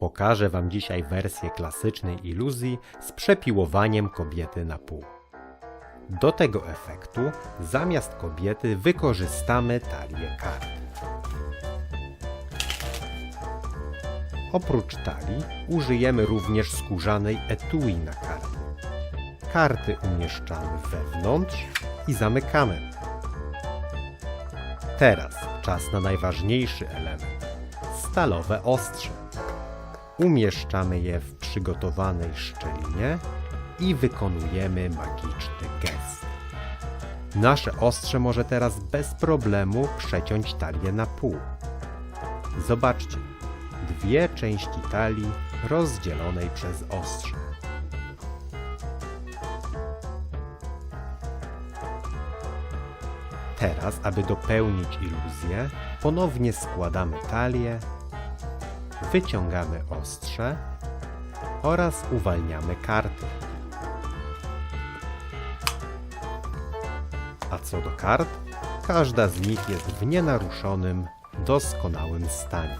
Pokażę Wam dzisiaj wersję klasycznej iluzji z przepiłowaniem kobiety na pół. Do tego efektu zamiast kobiety wykorzystamy talię kart. Oprócz talii użyjemy również skórzanej etui na karty. Karty umieszczamy wewnątrz i zamykamy. Teraz czas na najważniejszy element stalowe ostrze. Umieszczamy je w przygotowanej szczelinie i wykonujemy magiczny gest. Nasze ostrze może teraz bez problemu przeciąć talię na pół. Zobaczcie, dwie części talii rozdzielonej przez ostrze. Teraz, aby dopełnić iluzję, ponownie składamy talię, wyciągamy ostrze oraz uwalniamy karty. A co do kart, każda z nich jest w nienaruszonym, doskonałym stanie.